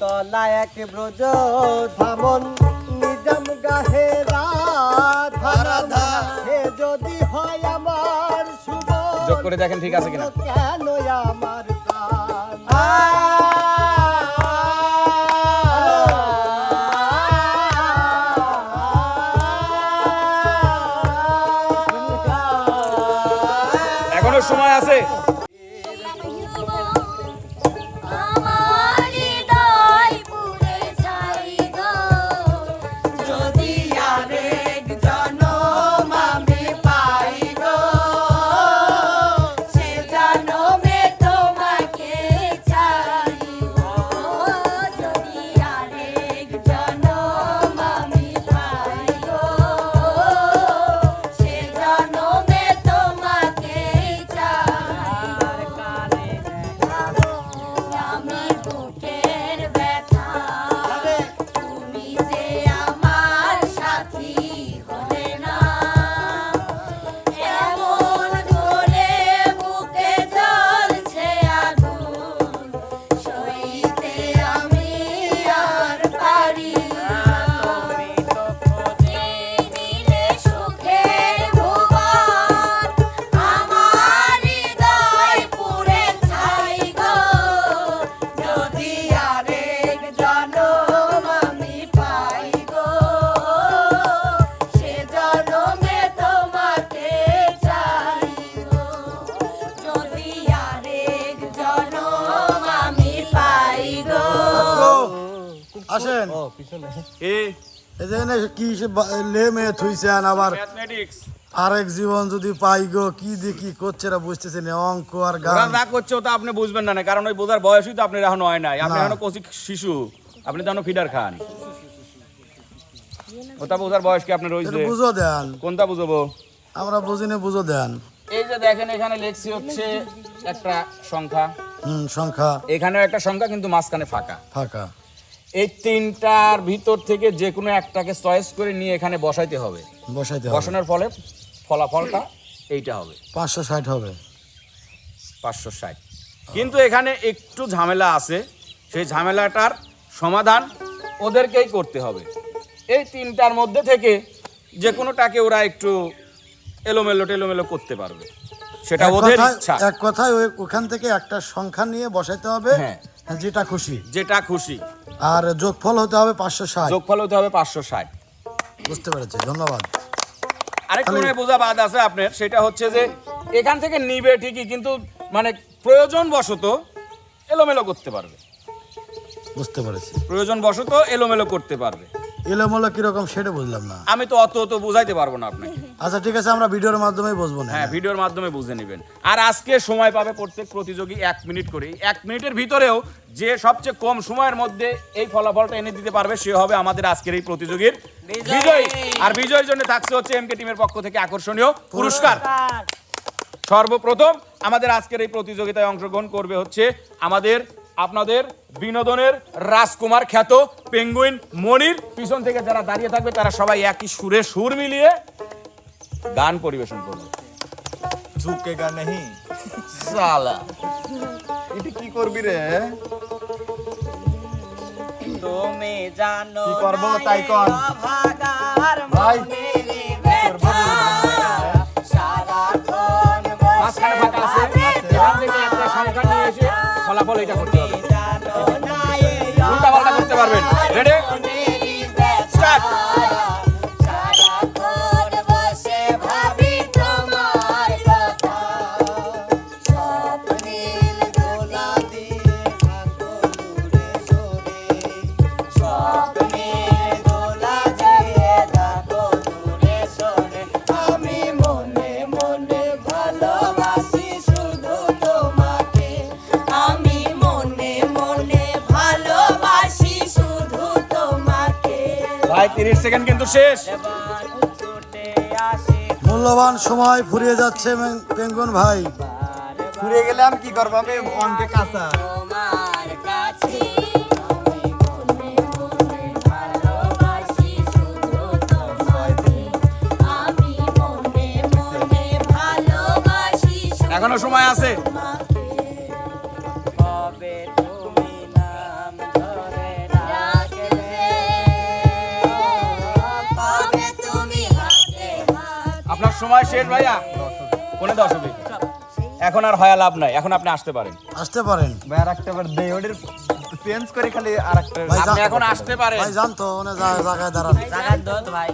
তলা এক ব্রজ ধামন নিজাম গাহে রাধা হে যদি হয় আমার শুভ যোগ করে দেখেন ঠিক আছে কিনা। কেন আমার প্রাণ? লে মেয়ে থুইছেন আবার আরেক জীবন যদি পাই গো কি দেখি করছে না বুঝতেছেন অঙ্ক আর গান। করছে ওটা আপনি বুঝবেন না কারণ ওই বোঝার বয়সই তো এখন হয় নাই। আপনি এখনও কচি শিশু আপনি তো এখনও ফিডার খান। ওটা বোঝার বয়স কি আপনার এটা রয়েছে বুঝো দেন। কোনটা বুঝব? আমরা বুঝিনে বুঝো দেন। এই যে দেখেন এখানে লেখছি হচ্ছে একটা সংখ্যা। হুম সংখ্যা। এখানেও একটা সংখ্যা কিন্তু মাঝখানে ফাঁকা। ফাঁকা। এই তিনটার ভিতর থেকে যে কোনো একটাকে চয়েস করে নিয়ে এখানে বসাইতে হবে। বসাইতে হবে। বসানোর ফলে ফলাফলটা এইটা হবে। পাঁচশো ষাট হবে। পাঁচশো ষাট। কিন্তু এখানে একটু ঝামেলা আছে। সেই ঝামেলাটার সমাধান ওদেরকেই করতে হবে। এই তিনটার মধ্যে থেকে যে কোনোটাকে ওরা একটু এলোমেলো টেলোমেলো করতে পারবে। সেটা ওদের ইচ্ছা। এক কথায় ওখান থেকে একটা সংখ্যা নিয়ে বসাইতে হবে। হ্যাঁ। যেটা খুশি। যেটা খুশি। আর যোগফল হতে হবে পাঁচশো ষাট। যোগফল হতে হবে পাঁচশো ষাট। বুঝতে পেরেছি ধন্যবাদ। আরেকটু মনে হয় বোঝা বাদ আছে আপনার সেটা হচ্ছে যে এখান থেকে নিবে ঠিকই কিন্তু মানে প্রয়োজন বশত এলোমেলো করতে পারবে। বুঝতে পেরেছি। প্রয়োজন বশত এলোমেলো করতে পারবে। এলোমেলো কীরকম সেটা বুঝলাম না। আমি তো অত অত বুঝাইতে পারব না আপনাকে। আচ্ছা ঠিক আছে আমরা ভিডিওর মাধ্যমে বুঝব না। হ্যাঁ ভিডিওর মাধ্যমে বুঝে নেবেন। আর আজকে সময় পাবে প্রত্যেক প্রতিযোগী এক মিনিট করে। এক মিনিটের ভিতরেও যে সবচেয়ে কম সময়ের মধ্যে এই ফলাফলটা এনে দিতে পারবে সে হবে আমাদের আজকের এই প্রতিযোগীর বিজয়ী। আর বিজয়ের জন্য থাকছে হচ্ছে এমকে টিমের পক্ষ থেকে আকর্ষণীয় পুরস্কার। সর্বপ্রথম আমাদের আজকের এই প্রতিযোগিতায় অংশগ্রহণ করবে হচ্ছে আমাদের আপনাদের বিনোদনের রাজকুমার খ্যাত পেঙ্গুইন মনির। পিছন থেকে যারা দাঁড়িয়ে থাকবে তারা সবাই একই সুরে সুর মিলিয়ে গান পরিবেশন করবে। ঝুঁকেগা নেই। সালা এটা কি করবি রে? তুমি জানো কি করব? তাই কর। ভাই। মাঝখানে ফাঁকা আছে। ফলাফল এটা করতে হবে। উল্টা পাল্টা করতে পারবেন। রেডি শেষ। মূল্যবান সময় ফুরিয়ে যাচ্ছে পেঙ্গুন ভাই। ফুরিয়ে গেলে আমি কি করব? আমি অন্তে কাঁচা তোমার কাছে আমি সময় শেষ ভাইয়া? কোনে দশ হবে? এখন আর হয়া লাভ নাই এখন আপনি আসতে পারেন। আসতে পারেন। ভাই আর একটা বার দেই ওদের চেঞ্জ করে খালি আর একটা ভাই আপনি এখন আসতে পারেন। ভাই জানতো ওনে জা- জায়গায় দাঁড়ান। জাগার দোত ভাই।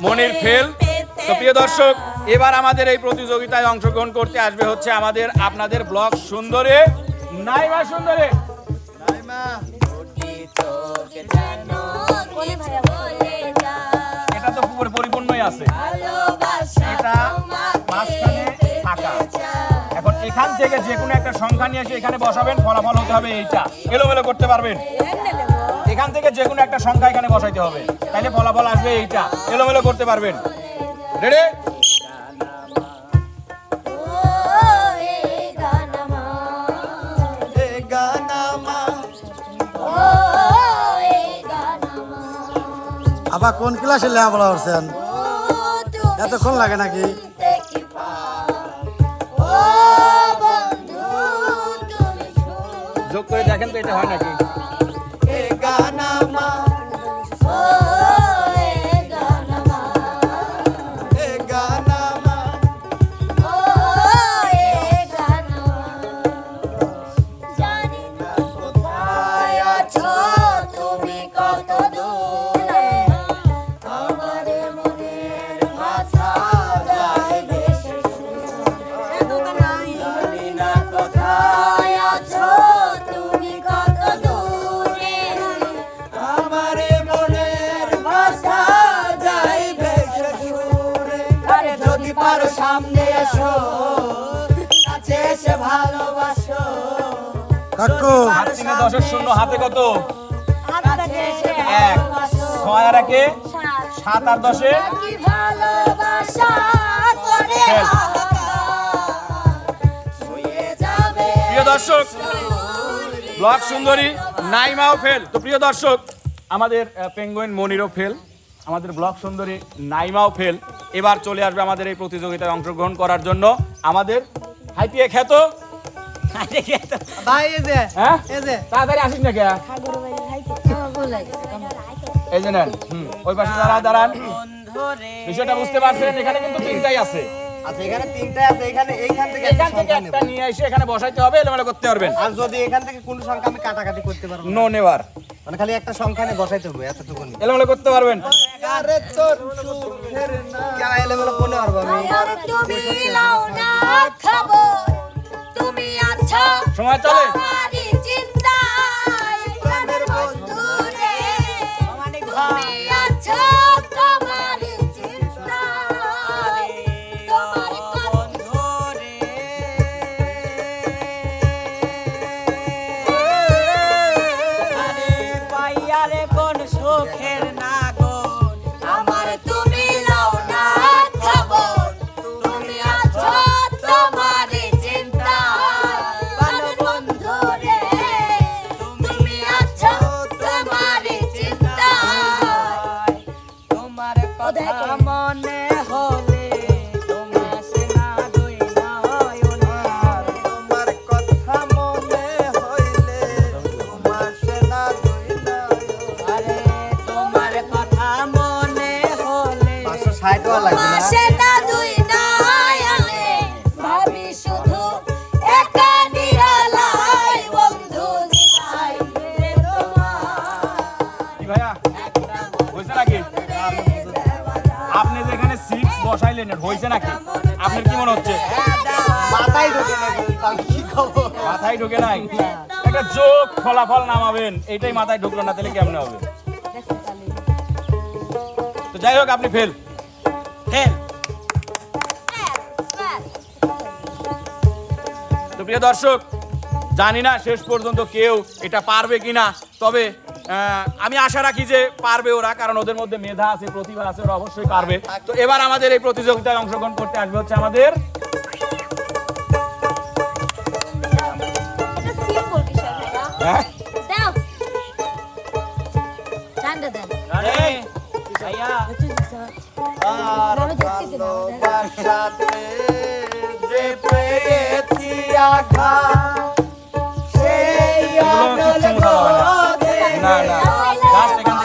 মনির ফেল। তো প্রিয় দর্শক এবার আমাদের এই প্রতিযোগিতায় অংশগ্রহণ করতে আসবে হচ্ছে আমাদের আপনাদের ব্লগ সুন্দরে নাইমা সুন্দরে। দুটি তো পরিপূর্ণই আছে। এটা মাঝখানে ফাঁকা। এখন এখান থেকে যে কোনো একটা সংখ্যা নিয়ে এসে এখানে বসাবেন ফলাফল হতে হবে এইটা। এলোমেলো করতে পারবেন। এখান থেকে যে কোনো একটা সংখ্যা এখানে বসাইতে হবে। তাহলে ফলাফল আসবে এইটা। এলোমেলো করতে পারবেন। রেডি আবার কোন ক্লাসে লেখাপড়া করছেন? এতক্ষণ লাগে নাকি? যোগ করে দেখেন তো এটা হয় নাকি? হাত থেকে দশের শূন্য হাতে কত? এক ছয় আর একে? সাত আর দশে? কি ভালোবাসা করে খেল। ছুঁয়ে যাবে প্রিয় দর্শক ব্লক সুন্দরী নাইমাও ফেল। তো প্রিয় দর্শক আমাদের পেঙ্গুইন মনিরও ফেল। আমাদের ব্লক সুন্দরী নাইমাও ফেল। এবার চলে আসবে আমাদের এই প্রতিযোগিতায় অংশগ্রহণ করার জন্য। আমাদের হাইপিয়ে খ্যাত ভাই এই যে হ্যাঁ? এই যে। তাড়াতাড়ি আসিস না কে এই যে নেন ওই পাশে দাঁড়ান দাঁড়ান। বিষয়টা বুঝতে পারছেন এখানে কিন্তু তিনটাই আছে। আচ্ছা এখানে তিনটা আছে এখানে এইখান থেকে এখান থেকে একটা নিয়ে এসে এখানে বসাইতে হবে এলোমেলো করতে পারবেন। আর যদি এখান থেকে কোন সংখ্যা আমি কাটাকাটি করতে পারব নো। নেওয়ার মানে খালি একটা সংখ্যা নিয়ে বসাইতে হবে এতটুকু এলোমেলো করতে পারবেন। আরে তোর সুখের না। কেন এলেমেলো কোনে পারব আমি তুমি লাও না খবর তুমি আছো সময় চলে তোমারই বসাইলেন হয়েছে নাকি? আপনার কি মনে হচ্ছে? মাথায় ঢুকে মাথায় নাই? একটা যোগ ফলাফল নামাবেন এটাই মাথায় ঢুকলো না তাহলে কেমনে হবে? তো যাই হোক আপনি ফেল ফেল তো প্রিয় দর্শক জানি না শেষ পর্যন্ত কেউ এটা পারবে কিনা তবে আমি আশা রাখি যে পারবে ওরা কারণ ওদের মধ্যে মেধা আছে প্রতিভা আছে ওরা অবশ্যই পারবে। তো এবার আমাদের এই প্রতিযোগিতায় অংশগ্রহণ করতে আসবে হচ্ছে আমাদের হ্যাঁ। যে পেয়েছি সেই। আনন্দে না না।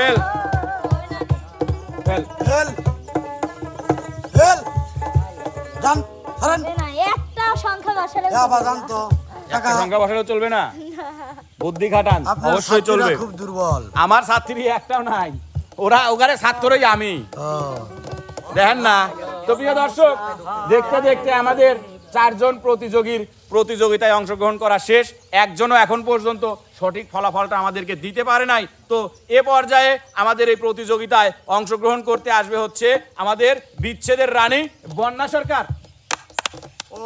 ফেল ফেল ফেল ফেল জান হারান একটা সংখ্যা বসালে আবার জান তো একটা সংখ্যা বসালেও চলবে না। বুদ্ধি খাটান অবশ্যই চলবে। খুব দুর্বল। আমার ছাত্রী একটাও নাই। ওরা ওখানে ছাত্রই আমি। দেখেন না তো প্রিয় দর্শক দেখতে দেখতে আমাদের চারজন প্রতিযোগীর প্রতিযোগিতায় অংশগ্রহণ করা শেষ। একজনও এখন পর্যন্ত সঠিক ফলাফলটা আমাদেরকে দিতে পারে নাই। তো এ পর্যায়ে আমাদের এই প্রতিযোগিতায় অংশগ্রহণ করতে আসবে হচ্ছে আমাদের বিচ্ছেদের রানী বন্যা সরকার।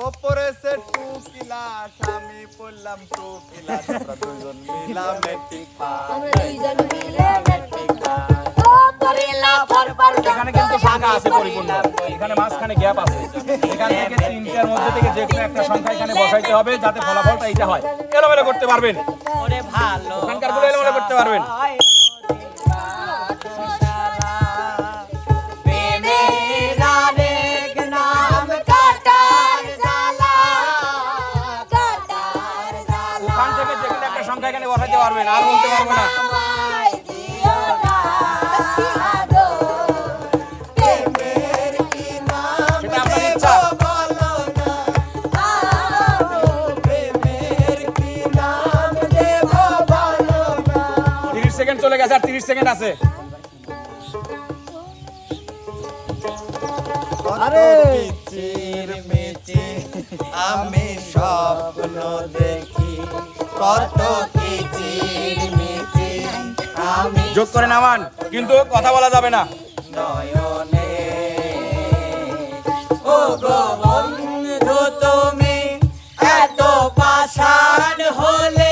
ওপরে সে টু আমি পড়লাম আমরা মিলাম মেট্রিক পাস। আমরা দুইজন মিলে মেট্রিক এখানে কিন্তু সংখ্যা আছে পরিপূর্ণ। এখানে মাঝখানে গ্যাপ আছে। এখান থেকে তিনটার মধ্যে থেকে যে কোনো একটা সংখ্যা এখানে বসাইতে হবে যাতে ফলাফলটা এটা হয়। এলোমেলো করতে পারবেন। ওরে ভালো। ওখানকারগুলো এলোমেলো করতে পারবেন। তিরিশ সেকেন্ড আছে। আরে। আমি স্বপ্ন দেখি। কত কিচির মিচি আমি যোগ করে নামান কিন্তু কথা বলা যাবে না। নয়নে। ও গো বন্ধু তুমি এত পাষাণ হলে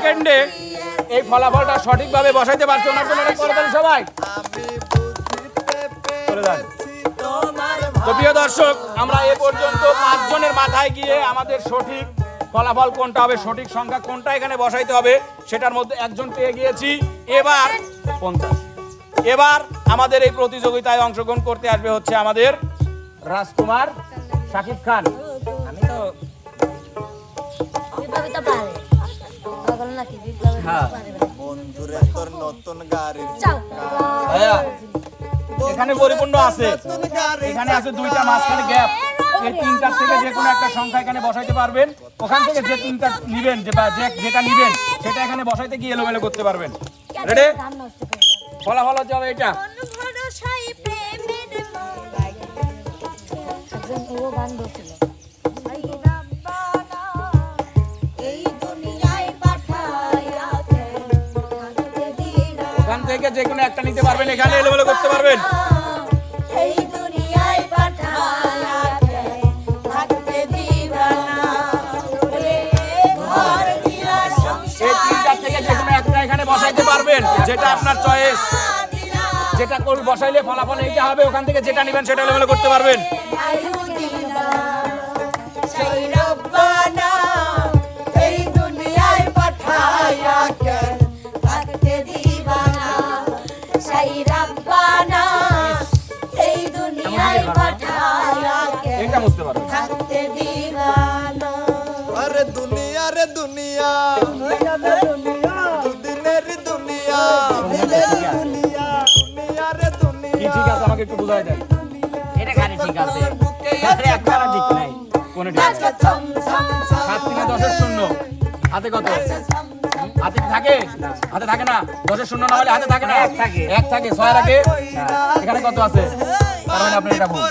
সেকেন্ডে এই ফলাফলটা সঠিকভাবে বসাইতে পারছে ওনার একটা করতালি সবাই। প্রিয় দর্শক, আমরা এ পর্যন্ত পাঁচজনের মাথায় গিয়ে আমাদের সঠিক ফলাফল কোনটা হবে, সঠিক সংখ্যা কোনটা এখানে বসাইতে হবে, সেটার মধ্যে একজন পেয়ে গিয়েছি। এবার পঞ্চাশ। এবার আমাদের এই প্রতিযোগিতায় অংশগ্রহণ করতে আসবে হচ্ছে আমাদের রাজকুমার শাকিব খান। আমি তো নাকি? হ্যাঁ। বন্ধুরে তোর নতুন গাড়ির ভাইয়া এখানে পরিপূর্ণ আছে। এখানে আছে দুইটা মাঝখানে গ্যাপ এই তিনটার থেকে যে কোনো একটা সংখ্যা এখানে বসাইতে পারবেন। ওখান থেকে যে তিনটা নিবেন যে বা যেটা নিবেন সেটা এখানে বসাইতে গিয়ে এলোমেলো করতে পারবেন। রেডি ফলাফল হচ্ছে হবে এটা। ভরসাই প্রেমের একজন ও গান বলছিল যে কোনো একটা নিতে পারবেন এখানে এলোমেলো করতে পারবেন। এখানে বসাইতে পারবেন যেটা আপনার চয়েস যেটা বসাইলে ফলাফল এইটা হবে ওখান থেকে যেটা নিবেন সেটা এলোমেলো করতে পারবেন। সেই রব্বানা এই দুনিয়ায় পাঠাইয়া এটা বুঝতে আরে দুনিয়া রে দুনিয়া। দুদিনের দুনিয়া। দুনিয়া। রে কি ঠিক আছে? আমাকে একটু বুঝাই দেন। এটা খালি ঠিক আছে। আরে একবারও ঠিক নাই। কোনটা ছম সাত থেকে দশের শূন্য। হাতে কত? হাতে থাকে? হাতে থাকে না। দশের শূন্য না হলে হাতে থাকে না। এক থাকে। এক থাকে ছয় রাখে এখানে কত আছে? এটা ভুল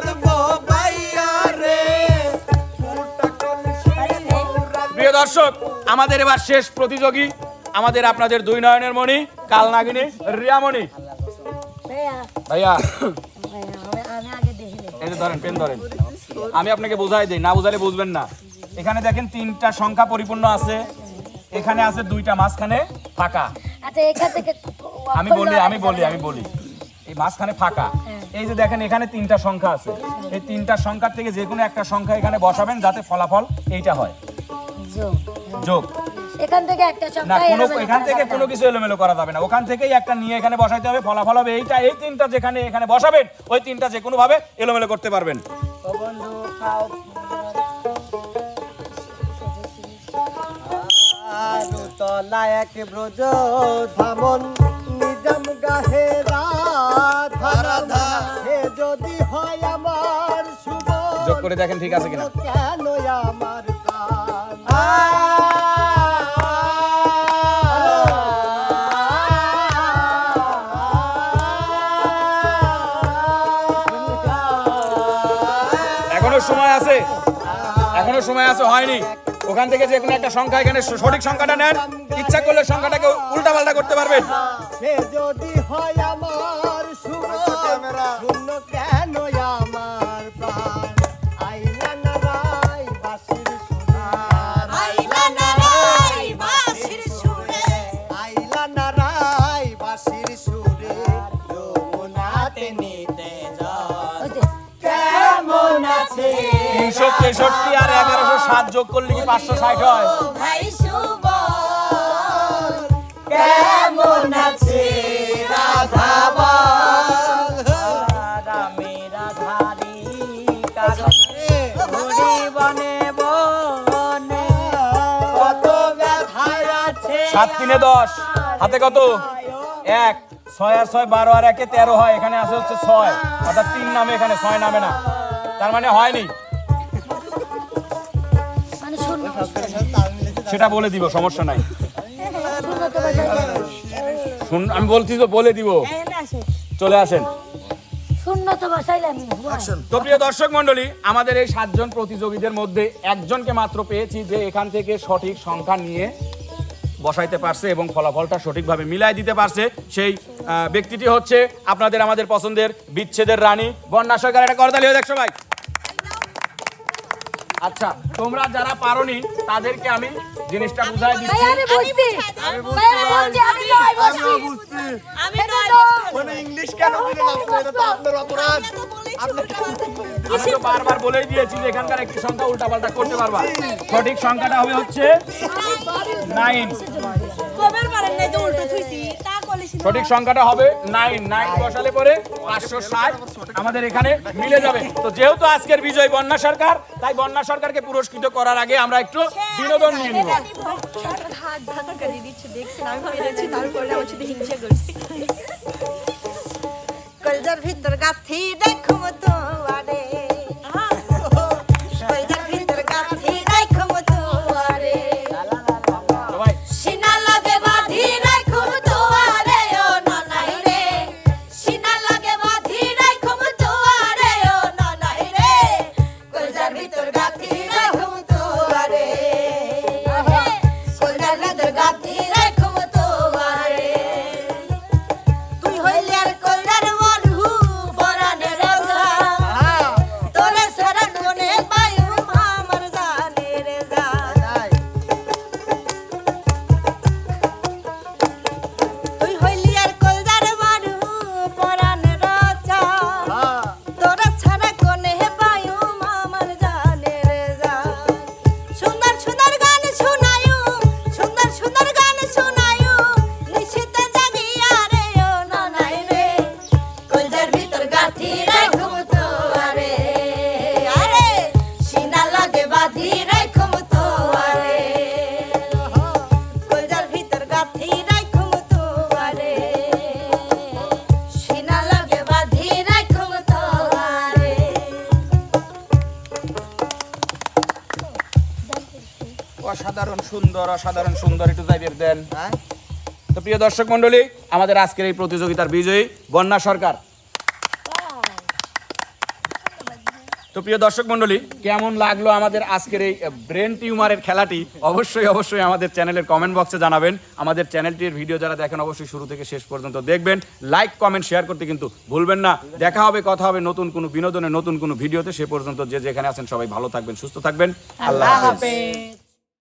প্রিয় দর্শক আমাদের এবার শেষ প্রতিযোগী আমাদের আপনাদের দুই নয়নের মণি কালনাগিনী রিয়ামণি ভাইয়া। ভাইয়া ভাইয়া আমি- আমি আগে দেখি এই যে ধরেন পেন ধরেন। আমি আপনাকে বোঝাই দিই না বোঝালে বুঝবেন না। এখানে দেখেন তিনটা সংখ্যা পরিপূর্ণ আছে। এখানে আছে দুইটা মাঝখানে ফাঁকা। আচ্ছা এখান থেকে আমি বলি আমি বলি আমি বলি। এই মাঝখানে ফাঁকা। এই যে দেখেন এখানে তিনটা সংখ্যা আছে। এই তিনটা সংখ্যার থেকে যে কোনো একটা সংখ্যা এখানে বসাবেন যাতে ফলাফল এইটা হয়। যোগ। যোগ। এখান থেকে একটা না কোনো এলোমেলো এখান করা থেকে যাবে কোনো না। কিছু এলোমেলো করা যাবে না। ওখান থেকেই একটা নিয়ে এখানে বসাইতে হবে ফলাফল হবে এইটা। এই তিনটা যেখানে এখানে বসাবেন ওই তিনটা যে কোনো ভাবে এলোমেলো করতে পারবেন। আরু তলা এক ব্রজ ধামন। রাধা সে যদি হয় আমার শুভ যোগ করে দেখেন ঠিক আছে কিনা কেন আমার এখনও সময় আছে এখনও সময় আছে হয়নি ওখান থেকে যে কোনো একটা সংখ্যা এখানে সঠিক সংখ্যাটা নেন। ইচ্ছা করলে সংখ্যাটাকে উল্টা পাল্টা করতে পারবেন। যদি হয় আমার তেষট্টি আর এগারোশো সাত যোগ করলে কি পাঁচশো ষাট হয়? ও ভাই সুবল, কেমন আছে রাধা রামে রাধারি বনে বনে। কত আছে সাত তিনে দশ। হাতে কত? এক ছয় আর ছয় বারো আর একে তেরো হয়। এখানে আছে হচ্ছে ছয়। অর্থাৎ তিন নামে এখানে ছয় নামে না। তার মানে হয়নি। সেটা বলে দিব সমস্যা নাই। শুন আমি বলছি তো বলে দিব। চলে আসেন। তো প্রিয় দর্শক মন্ডলী আমাদের এই সাতজন প্রতিযোগীদের মধ্যে একজনকে মাত্র পেয়েছি যে এখান থেকে সঠিক সংখ্যা নিয়ে বসাইতে পারছে এবং ফলাফলটা সঠিকভাবে মিলাই দিতে পারছে। সেই ব্যক্তিটি হচ্ছে আপনাদের আমাদের পছন্দের বিচ্ছেদের রানী। বন্যা সরকার একটা করতালি হয়ে দেখ সবাই। আচ্ছা তোমরা যারা পারোনি তাদেরকে আমি জিনিসটা বুঝাই ভাই দিচ্ছি। আমি বুঝছি ভাই আমি বুঝছি আমি নয় বুঝছি আমি নয় বসছি মানে ইংলিশ কেন দিলেন আপনি এটা তো আপনার অপরাধ। আমি তো বারবার বলেই দিয়েছি যে এখানকার একটি সংখ্যা উল্টাপাল্টা করতে পারবা। সঠিক সংখ্যাটা হবে হচ্ছে নাইন। কবের পারেন নাই উল্টো থুইছি। সঠিক সংখ্যাটা হবে নাইন নাইন বসালে পরে পাঁচশো ষাট। আমাদের এখানে মিলে যাবে। তো যেহেতু আজকের বিজয় বন্যা সরকার তাই বন্যা সরকারকে পুরস্কৃত করার আগে আমরা একটু বিনোদন নিয়ে নিব। কলজার ভিতর গাথি দেখো তোমারে কলজার অসাধারণ সুন্দর অসাধারণ সুন্দর একটু যাইবের দেন। তো প্রিয় দর্শক মন্ডলী আমাদের আজকের এই প্রতিযোগিতার বিজয়ী বন্যা সরকার। তো প্রিয় দর্শক মন্ডলী কেমন লাগল আমাদের আজকের এই ব্রেন টিউমারের খেলাটি? অবশ্যই অবশ্যই আমাদের চ্যানেলের কমেন্ট বক্সে জানাবেন। আমাদের চ্যানেলটির ভিডিও যারা দেখেন অবশ্যই শুরু থেকে শেষ পর্যন্ত দেখবেন। লাইক কমেন্ট শেয়ার করতে কিন্তু ভুলবেন না। দেখা হবে কথা হবে নতুন কোনো বিনোদনের নতুন কোনো ভিডিওতে সে পর্যন্ত যে যেখানে আছেন সবাই ভালো থাকবেন সুস্থ থাকবেন। আল্লাহ হাফেজ।